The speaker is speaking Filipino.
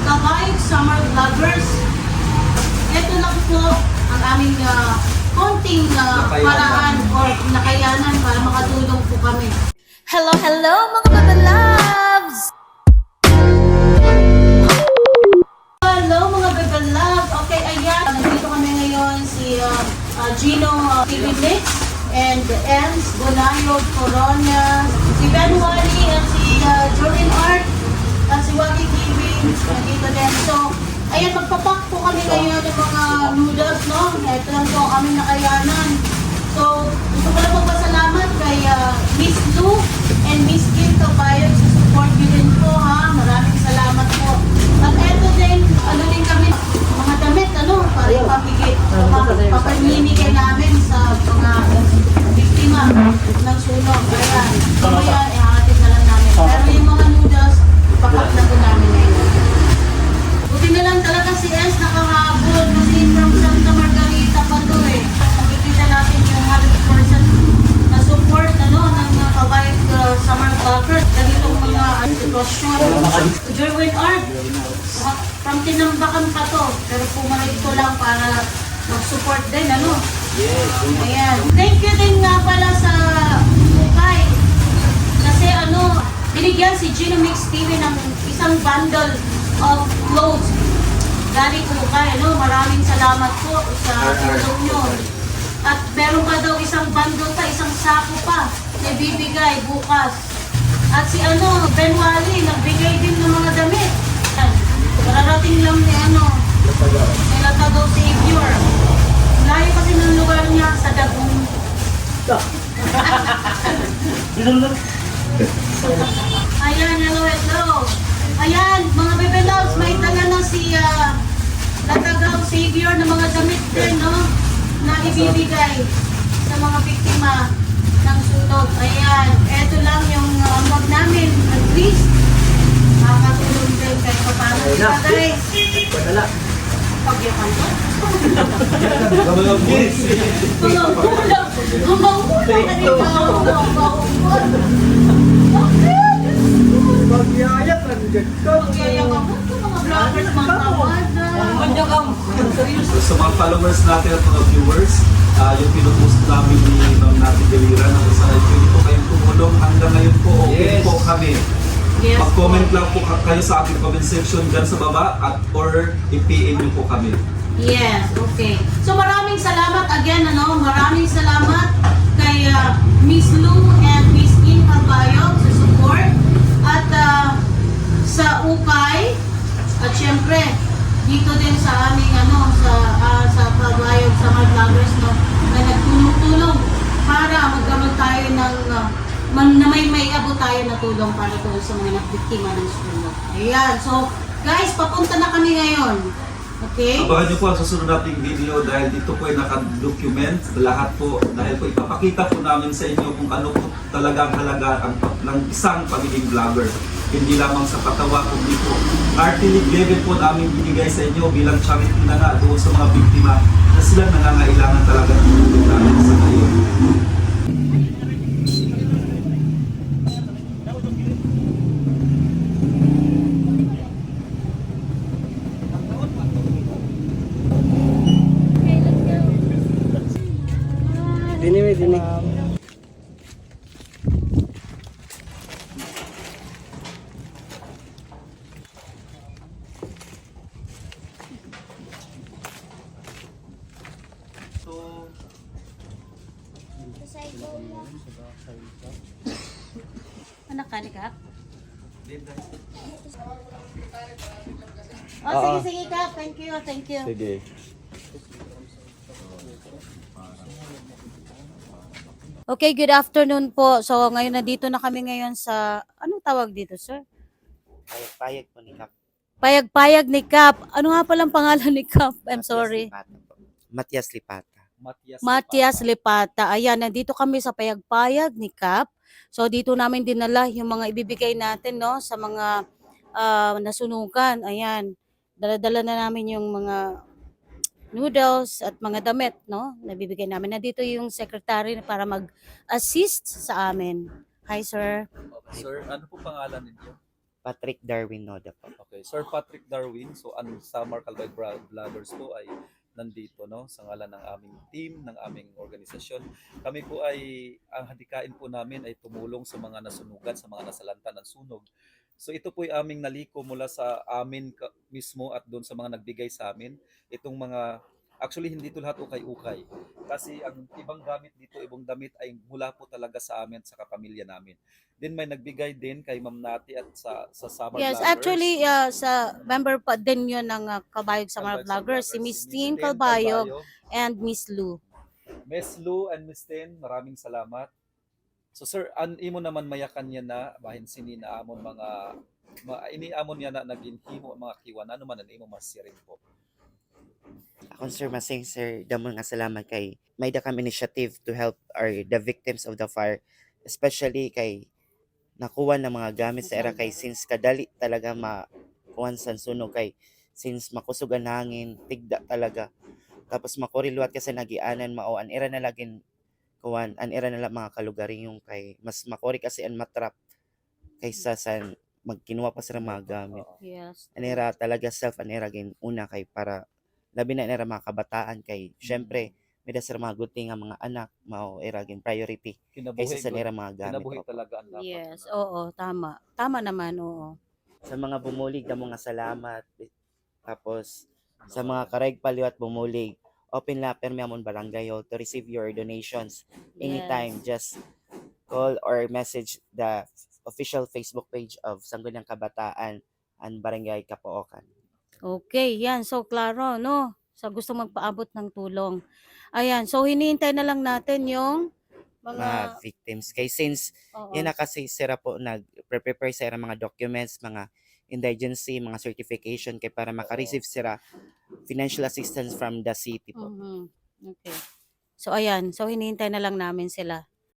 Kawaii Summer Vloggers. Ito lang po ang aming ah, konting Nakayanan. paraan or nakayanan para makatulong po kami. Hello, hello mga loves! Hello mga Love! Okay, ayan. Nandito kami ngayon si uh, uh, Gino uh, TV Mix and Ems Bonayo Corona, si Ben Wally at si uh, Jordan Art at si Waki TV. Nandito din. So, ayan, magpapak po kami ngayon ng mga noodles, no? Ito lang po aming nakayanan. So, gusto ko lang magpasalamat kay uh, Miss Lou and Miss Kim Kabayo Tinambakan pa to. Pero pumalit ko lang para mag-support din, ano? Ayan. Thank you din nga pala sa Bukay. Kasi ano, binigyan si Gino Mix TV ng isang bundle of clothes. Galing po kay, ano, maraming salamat po sa tulong nyo. At meron pa daw isang bundle pa, isang sako pa na bibigay bukas. At si ano, Ben Wally, nagbigay din ng mga damit. Kararating lang ni ano, ni Latagaw Savior. Layo kasi ng lugar niya sa Dagong. Ayan, hello, hello. Ayan, mga bebe loves, may dala na si uh, Latagaw Savior ng mga damit din, no? Na ibibigay sa mga biktima ng sunog. Ayan, eto lang yung uh, amag namin. At least, makakatulong din kahit pa paano. Diba, guys? Padala. Pagyakan ko. Yes. Mga ulam. Mga ulam. Mga ulam. Magyayat lang dyan ka. Kaya ka mo, mga vloggers, mga tawad. sa mga followers natin at mga viewers, ah, yung pinupost namin ni Ma'am Nati na kung saan pwede po kayong tumulong hanggang ngayon po, okay Yes. po kami. Yes. Mag-comment lang po ka- kayo sa ating comment section dyan sa baba at or i-PM niyo po kami. Yes, okay. So maraming salamat again, ano, maraming salamat kay ah, Miss Lou and Miss In Carbayog sa support at ah, sa Ukay at syempre dito din sa aming ano sa ah, sa Carbayog sa mga vloggers no na nagtulong-tulong para magkamag tayo ng ah, man, na may may abot tayo na tulong para doon sa mga nabiktima ng sunog. Ayan, so guys, papunta na kami ngayon. Okay? Abangan niyo po ang susunod nating video dahil dito po ay naka-document lahat po dahil po ipapakita po namin sa inyo kung ano po talagang halaga ang, ng isang pagiging vlogger. Hindi lamang sa patawa, kundi po artillery level po namin binigay sa inyo bilang charity na nga doon sa mga biktima na sila nangangailangan talaga ng tulong namin sa ngayon. Dini, dini. So, Anak ka, Kap? Oh, sige, sige, Kap. Thank you, thank you. Sige. Okay, good afternoon po. So ngayon nandito na kami ngayon sa, anong tawag dito sir? Payag po ni Kap. Payag-payag ni Kap. Ano nga palang pangalan ni Kap? I'm sorry. Matias Lipata. Matias. Matias Lipata. Ayan, nandito kami sa payag-payag ni Kap. So dito namin dinala yung mga ibibigay natin no sa mga ah, nasunugan. Ayan. Dala-dala na namin yung mga noodles at mga damit, no? Nabibigay namin. Nandito yung secretary para mag-assist sa amin. Hi, sir. Sir, ano po pangalan ninyo? Patrick Darwin Noda po. Okay, Sir Patrick Darwin, so ang Samar Calvay Vloggers po ay nandito no sa ngalan ng aming team, ng aming organisasyon. Kami po ay ang hadikain po namin ay tumulong sa mga nasunugan, sa mga nasalanta ng sunog. So ito po ay aming naliko mula sa amin mismo at doon sa mga nagbigay sa amin. Itong mga actually hindi ito lahat ukay-ukay. Kasi ang ibang gamit dito, ibang damit ay mula po talaga sa amin sa kapamilya namin. Then may nagbigay din kay Ma'am Nati at sa sa Summer Yes, Vloggers. actually, uh, sa member pa din yun ng uh, Kabayog sa mga Kalbayog vloggers, si Miss Tin Kalbayog and Miss Lou. Miss Lou and Miss Tin, maraming salamat. So sir, an imo naman mayakan niya na bahin sini na amon mga ma, iniamon niya na naging himo ang mga kiwan. Ano man ang imo masiring po. Ako sir masing sir damo nga salamat kay may dakam initiative to help our the victims of the fire especially kay nakuha ng mga gamit sa era kay since kadali talaga makuhan sa sunog kay since makusog ang hangin tigda talaga. Tapos makorilwat kasi nagianan mao an era na lagin kuwan an era na lang mga kalugari yung kay mas makori kasi an matrap kaysa sa magkinuha pa sa mga gamit. Yes. anera talaga self anera gin una kay para labi na anera mga kabataan kay syempre may dasar mga thing nga mga anak mao era gin priority Kinabuhi kaysa sa nera mga gamit kinabuhi talaga ang dapat. Yes, na- oo, tama. Tama naman, oo. sa mga bumulig na mga salamat tapos sa mga kareg paliwat bumulig open la permi amon barangay hall to receive your donations anytime just call or message the official Facebook page of Sangguniang Kabataan and Barangay Kapookan. Okay, yan. So, klaro, no? Sa gusto magpaabot ng tulong. Ayan, so hinihintay na lang natin yung Mga mga... victims. Kay since oo. yan na kasi sira po nag-prepare sira mga documents, mga indigency, mga certification kay para maka-receive sira financial assistance from the city po. Mhm. Okay. So, ayan. So, hinihintay na lang namin sila.